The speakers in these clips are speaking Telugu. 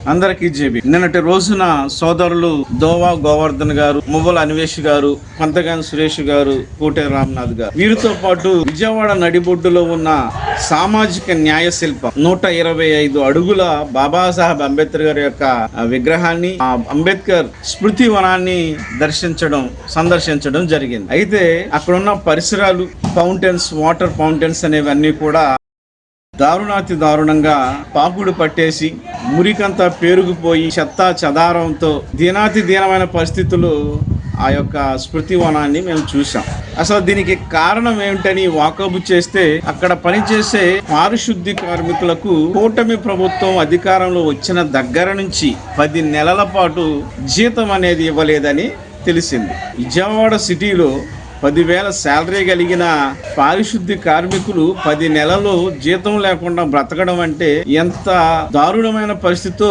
అందరికీ జేబీ. నిన్నటి రోజున సోదరులు దోవా గోవర్ధన్ గారు మువ్వల అన్వేష్ గారు కొంతగాని సురేష్ గారు కోటే రామ్నాథ్ గారు. వీరితో పాటు విజయవాడ నడిబొడ్డులో ఉన్న సామాజిక న్యాయ శిల్పం నూట ఇరవై ఐదు అడుగుల బాబాసాహెబ్ అంబేద్కర్ గారి యొక్క విగ్రహాన్ని ఆ అంబేద్కర్ స్మృతి వనాన్ని దర్శించడం సందర్శించడం జరిగింది. అయితే అక్కడున్న పరిసరాలు ఫౌంటైన్స్ వాటర్ ఫౌంటైన్స్ అనేవన్నీ కూడా దారుణాతి దారుణంగా పాకుడు పట్టేసి మురికంతా పేరుకుపోయి చెత్త చదారంతో దీనాతి దీనమైన పరిస్థితులు ఆ యొక్క స్మృతి వనాన్ని మేము చూసాం అసలు దీనికి కారణం ఏమిటని వాకబు చేస్తే అక్కడ పనిచేసే పారిశుద్ధి కార్మికులకు కూటమి ప్రభుత్వం అధికారంలో వచ్చిన దగ్గర నుంచి పది నెలల పాటు జీతం అనేది ఇవ్వలేదని తెలిసింది. విజయవాడ సిటీలో పదివేల శాలరీ కలిగిన పారిశుద్ధ్య కార్మికులు పది నెలలు జీతం లేకుండా బ్రతకడం అంటే ఎంత దారుణమైన పరిస్థితితో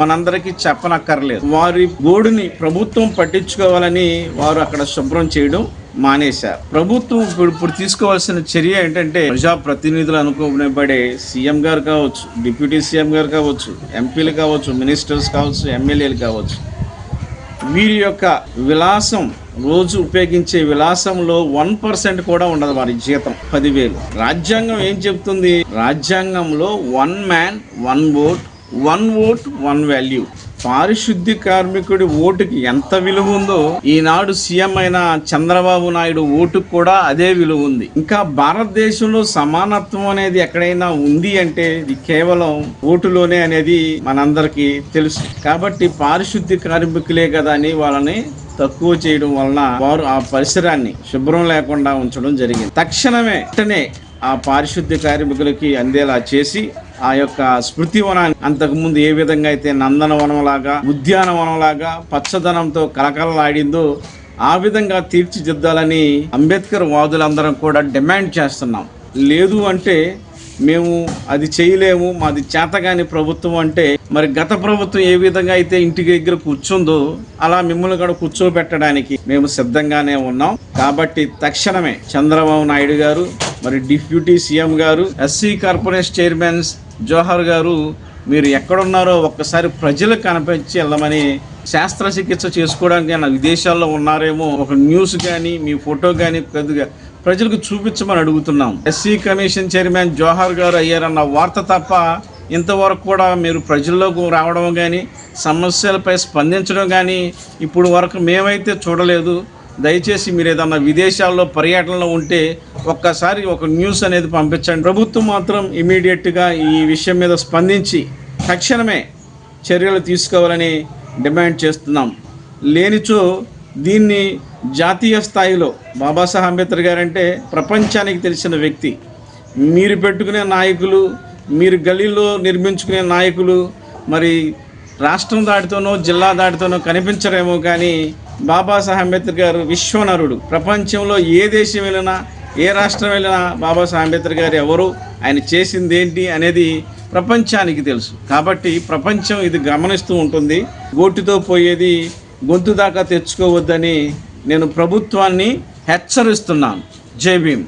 మనందరికీ చెప్పనక్కర్లేదు. వారి గోడుని ప్రభుత్వం పట్టించుకోవాలని వారు అక్కడ శుభ్రం చేయడం మానేశారు. ప్రభుత్వం ఇప్పుడు ఇప్పుడు తీసుకోవాల్సిన చర్య ఏంటంటే ప్రజాప్రతినిధులు అనుకోబడే సీఎం గారు కావచ్చు డిప్యూటీ సీఎం గారు కావచ్చు ఎంపీలు కావచ్చు మినిస్టర్స్ కావచ్చు ఎమ్మెల్యేలు కావచ్చు. వీరి యొక్క విలాసం రోజు ఉపయోగించే విలాసంలో వన్ పర్సెంట్ కూడా ఉండదు వారి జీతం పదివేలు. రాజ్యాంగం ఏం చెప్తుంది? రాజ్యాంగంలో one man one vote one vote one value పారిశుద్ధ్య కార్మికుడి ఓటుకి ఎంత విలువ ఉందో ఈనాడు సీఎం అయిన చంద్రబాబు నాయుడు ఓటుకు కూడా అదే విలువ ఉంది. ఇంకా భారతదేశంలో సమానత్వం అనేది ఎక్కడైనా ఉంది అంటే ఇది కేవలం ఓటులోనే అనేది మనందరికీ తెలుసు. కాబట్టి పారిశుద్ధ్య కార్మికులే కదా అని వాళ్ళని తక్కువ చేయడం వలన వారు ఆ పరిసరాన్ని శుభ్రం లేకుండా ఉంచడం జరిగింది. తక్షణమే వెంటనే ఆ పారిశుద్ధ్య కార్మికులకి అందేలా చేసి ఆ యొక్క స్మృతి వనాన్ని అంతకుముందు ఏ విధంగా అయితే నందనవనం లాగా ఉద్యానవనం లాగా పచ్చదనంతో కలకలలాడిందో ఆ విధంగా తీర్చిదిద్దాలని అంబేద్కర్ వాదులందరం కూడా డిమాండ్ చేస్తున్నాం. లేదు అంటే మేము అది చేయలేము మాది చేతగాని ప్రభుత్వం అంటే మరి గత ప్రభుత్వం ఏ విధంగా అయితే ఇంటి దగ్గర కూర్చుందో అలా మిమ్మల్ని కూడా కూర్చోబెట్టడానికి మేము సిద్ధంగానే ఉన్నాం. కాబట్టి తక్షణమే చంద్రబాబు నాయుడు గారు మరి deputy CM garu SC corporation chairmans జోహర్ గారు మీరు ఎక్కడున్నారో ఒక్కసారి ప్రజలకు కనిపించి వెళ్ళమని శాస్త్రచికిత్స చేసుకోవడానికి ఆయన విదేశాల్లో ఉన్నారేమో ఒక న్యూస్ కానీ మీ ఫోటో కానీ కొద్దిగా ప్రజలకు చూపించమని అడుగుతున్నాం. ఎస్సీ కమిషన్ చైర్మన్ జోహార్ గారు అయ్యారన్న వార్త తప్ప ఇంతవరకు కూడా మీరు ప్రజల్లోకి రావడం కానీ సమస్యలపై స్పందించడం కానీ ఇప్పుడు వరకు మేమైతే చూడలేదు. దయచేసి మీరు ఏదన్నా విదేశాల్లో పర్యటనలో ఉంటే ఒక్కసారి ఒక న్యూస్ అనేది పంపించండి. ప్రభుత్వం మాత్రం ఇమీడియట్గా ఈ విషయం మీద స్పందించి తక్షణమే చర్యలు తీసుకోవాలని డిమాండ్ చేస్తున్నాం. లేనిచో దీన్ని జాతీయ స్థాయిలో బాబాసాహెబ్ అంబేద్కర్ గారంటే ప్రపంచానికి తెలిసిన వ్యక్తి. మీరు పెట్టుకునే నాయకులు మీరు గలీలో నిర్మించుకునే నాయకులు మరి రాష్ట్రం దాటితోనో జిల్లా దాటితోనో కనిపించరేమో కానీ బాబాసాహెబ్ అంబేద్కర్ గారు విశ్వనరుడు. ప్రపంచంలో ఏ దేశం వెళ్ళినా ఏ రాష్ట్రం వెళ్ళినా బాబాసాహెబ్ అంబేద్కర్ గారు ఎవరు? ఆయన చేసింది ఏంటి అనేది ప్రపంచానికి తెలుసు. కాబట్టి ప్రపంచం ఇది గమనిస్తూ ఉంటుంది. గోటితో పోయేది గొంతు దాకా తెచ్చుకోవద్దని నేను ప్రభుత్వాన్ని హెచ్చరిస్తున్నాను. జై భీమ్.